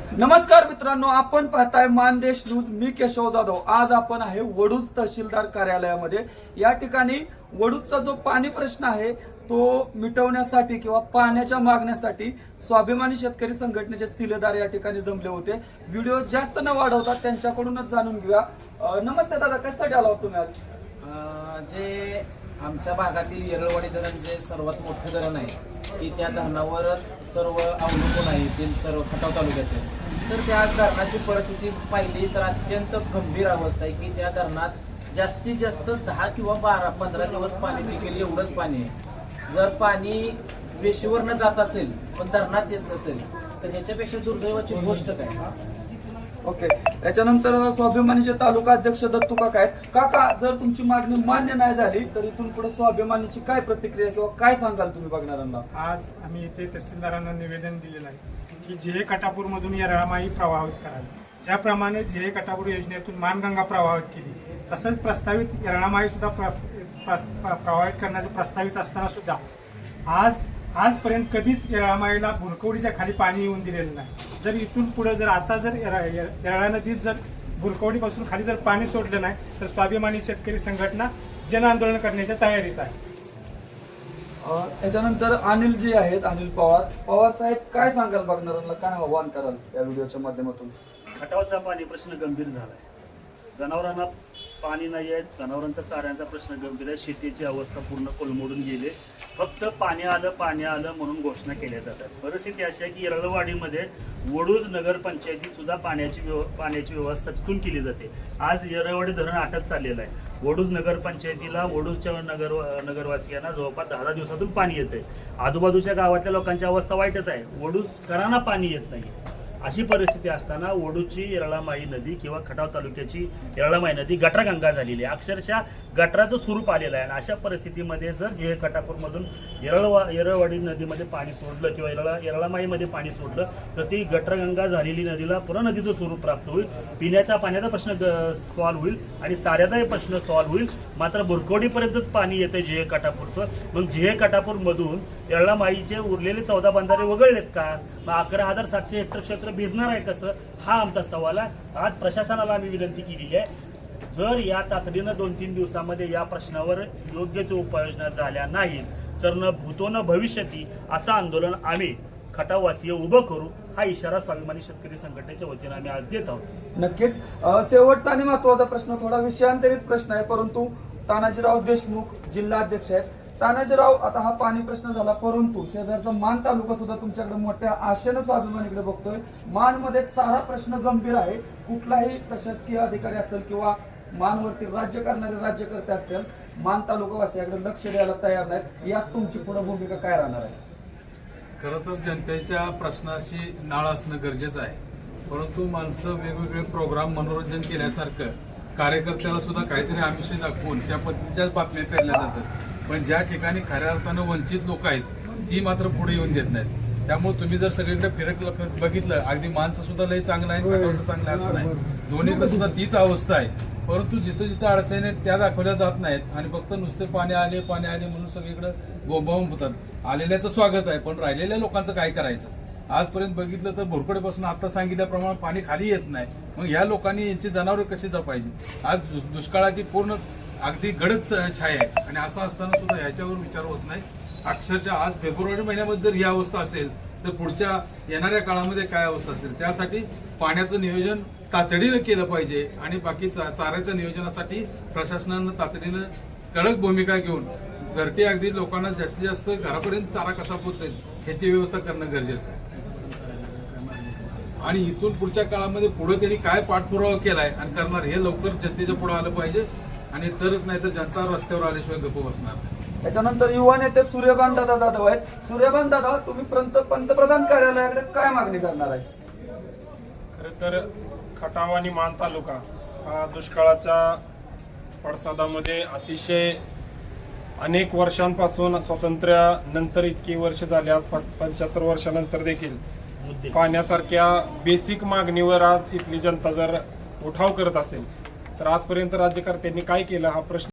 नमस्कार मित्रांनो आपण पाहताय मानदेश न्यूज मी केशव जाधव. आज आपण आहे वडूज तहसीलदार कार्यालयामध्ये. या ठिकाणी वडूजचा जो पाणी प्रश्न आहे तो मिटवण्यासाठी किंवा पाण्याच्या मागण्यासाठी स्वाभिमानी शेतकरी संघटनेचे सिलेदार या ठिकाणी जमले होते. व्हिडिओ जास्त न वाढवता त्यांच्याकडूनच जाणून घेऊया. नमस्ते दादा कशासाठी आला होता तुम्ही आज? जे आमच्या भागातील येरळवाडी धरण जे सर्वात मोठं धरण आहे की त्या धरणावरच सर्व अवलंबून आहे ते सर्व खटाव तालुक्यातील. तर त्या धरणाची परिस्थिती पाहिली तर अत्यंत गंभीर अवस्था आहे की त्या धरणात जास्तीत जास्त दहा किंवा बारा पंधरा दिवस पाणी टिकेल एवढंच पाणी आहे. जर पाणी वेशीवरनं जात असेल पण धरणात येत नसेल तर ह्याच्यापेक्षा दुर्दैवाची गोष्ट काय? ओके. याच्यानंतर स्वाभिमानीचे तालुका अध्यक्ष दत्तू काका आहेत. काका जर तुमची मागणी मान्य नाही झाली तर इथून पुढे स्वाभिमानीची काय प्रतिक्रिया किंवा काय सांगाल तुम्ही बघणाऱ्यांना? आज आम्ही इथे तहसीलदारांना निवेदन दिलेलं आहे की जे कटापूरमधून येरळामाई प्रभावित करावी. ज्याप्रमाणे जे कटापूर योजनेतून मानगंगा प्रभावित केली तसंच प्रस्तावित रळामाई सुद्धा प्र- प्रस- प्र- करण्याचं प्रस्तावित असताना सुद्धा आज आजपर्यंत कधीच येरळामाईला भुरकवडीच्या खाली पाणी येऊन दिलेलं नाही. जर इथून पुढे जर आता जर येरळा नदीत जर भुरकवडीपासून खाली जर पाणी सोडलं नाही तर स्वाभिमानी शेतकरी संघटना जन आंदोलन करण्याच्या तयारीत आहे. अं, याच्यानंतर अनिल जी आहेत अनिल पवार. पवार साहेब काय सांगाल बघणाऱ्यांना काय आव्हान कराल या व्हिडिओच्या माध्यमातून? खटावचा पाणी प्रश्न गंभीर झाला आहे जनावरांना पाणी नाही आहे जनावरांचा चाऱ्यांचा प्रश्न गंभीर आहे. शेतीची अवस्था पूर्ण कोलमडून गेली. फक्त पाणी आलं पाणी आलं म्हणून घोषणा केल्या जातात. परिस्थिती अशी आहे की येरळवाडीमध्ये वडूज नगरपंचायतीत सुद्धा पाण्याची व्यव पाण्याची व्यवस्था तिथून केली जाते. आज येरळवाडी धरण आटत चाललेलं आहे. वडूज नगरपंचायतीला वडूजच्या नगर नगरवासियांना जवळपास दहा दहा दिवसातून पाणी येते आजूबाजूच्या गावातल्या लोकांची अवस्था वाईटच आहे. वडूजकरांना पाणी येत नाही. अशी परिस्थिती असताना ओडूची येरळामाई नदी किंवा खटाव तालुक्याची येरळामाई नदी गटरगंगा झालेली आहे. अक्षरशः गटराचं स्वरूप आलेलं आहे आणि अशा परिस्थितीमध्ये जर जे खटापूरमधून येरळवा येरळवाडी नदीमध्ये पाणी सोडलं किंवा येरळा येरळामाईमध्ये पाणी सोडलं तर ती गटरगंगा झालेली नदीला पुन्हा नदीचं स्वरूप प्राप्त होईल. पिण्याचा पाण्याचा प्रश्न सॉल्व्ह होईल आणि चाऱ्याचाही प्रश्न सॉल्व्ह होईल. मात्र बुरकोडीपर्यंतच पाणी येतं जे कटापूरचं मग जे कटापूरमधून येरळामाईचे उरलेले चौदा बंधारे वगळलेत का? मग अकरा हजार सातशे हेक्टर क्षेत्र भिजणार आहे कसं? हा आमचा सवाल आहे. आज प्रशासनाला आम्ही विनंती केलेली आहे जर या तातडीनं दोन तीन दिवसामध्ये या प्रश्नावर योग्य ते उपाययोजना झाल्या नाहीत तर न भूतो न भविष्यती असं आंदोलन आम्ही खटावासीय उभं करू हा इशारा स्वाभिमानी शेतकरी संघटनेच्या वतीनं आम्ही आज देत आहोत. नक्कीच. शेवटचा आणि महत्त्वाचा प्रश्न थोडा विषयांतरित प्रश्न आहे परंतु तानाजीराव देशमुख जिल्हा अध्यक्ष आहेत. तानाजीराव आता हा पाणी प्रश्न झाला परंतु शेजारचा मान तालुका सुद्धा तुमच्याकडे मोठ्या आशेनं स्वाभिमानीकडे बघतोय. मानमध्ये चारा प्रश्न गंभीर आहे. कुठलाही प्रशासकीय अधिकारी असेल किंवा मानवरती राज्य करणारे राज्यकर्ते असतील मान तालुकावासियाकडे लक्ष द्यायला तयार नाहीत. यात तुमची पुढे भूमिका काय राहणार आहे? खरं तर जनतेच्या प्रश्नाशी नाळ असणं गरजेचं आहे. परंतु माणसं वेगवेगळे प्रोग्राम मनोरंजन केल्यासारखं कार्यकर्त्याला सुद्धा काहीतरी आमिष दाखवून त्या पद्धतीच्याच बातम्या पेरल्या जातात. पण ज्या ठिकाणी खऱ्या अर्थानं वंचित लोक आहेत ती मात्र पुढे येऊन देत नाहीत. त्यामुळे तुम्ही जर सगळीकडे फिरक बघितलं अगदी मानचं सुद्धा लय चांगलं आहे खटावचं चांगलं असं नाही. दोन्हीकडे सुद्धा तीच अवस्था आहे. परंतु जिथं जिथं अडचणी आहेत त्या दाखवल्या जात नाहीत. आणि फक्त नुसते पाणी आले पाणी आले म्हणून सगळीकडे बोंबावून होतात. आलेल्याचं स्वागत आहे पण राहिलेल्या लोकांचं काय करायचं? आजपर्यंत बघितलं तर भोरकडेपासून आता सांगितल्याप्रमाणे पाणी खाली येत नाही. मग या लोकांनी यांची जनावरं कशी जपायची? आज दुष्काळाची पूर्ण अगदी गडद छाया आहे आणि असं असताना सुद्धा ह्याच्यावर विचार होत नाही. अक्षरशः आज फेब्रुवारी महिन्यामध्ये जर ही अवस्था असेल तर पुढच्या येणाऱ्या काळामध्ये काय अवस्था असेल? त्यासाठी पाण्याचं नियोजन तातडीनं केलं पाहिजे आणि बाकी चाऱ्याच्या नियोजनासाठी प्रशासनानं तातडीनं कडक भूमिका घेऊन घरटी अगदी लोकांना जास्तीत जास्त घरापर्यंत चारा कसा पोहोचेल ह्याची व्यवस्था करणं गरजेचं आहे. आणि इथून पुढच्या काळामध्ये पुढे त्यांनी काय पाठपुरावा केलाय आणि करणार हे लवकर जनतेच्या पुढे आलं पाहिजे. आणि तरच नाही तर जनता रस्त्यावर आल्याशिवाय गप्प बसणार नाही. त्याच्यानंतर युवा नेते सूर्यकांत दादा जाधव आहेत. सूर्यकांत दादा तुम्ही पंत पंतप्रधान कार्यालयाकडे काय मागणी करणार आहे? खरं तर खटाव आणि मान तालुका हा दुष्काळाच्या पडसादामध्ये अतिशय अनेक वर्षांपासून स्वातंत्र्यानंतर इतकी वर्ष झाली. आज पंच्याहत्तर वर्षानंतर देखील पाण्यासारख्या बेसिक मागणीवर आज इथली जनता जर उठाव करत असेल तर आजपर्यंत राज्यकर्त्यांनी काय केलं हा प्रश्न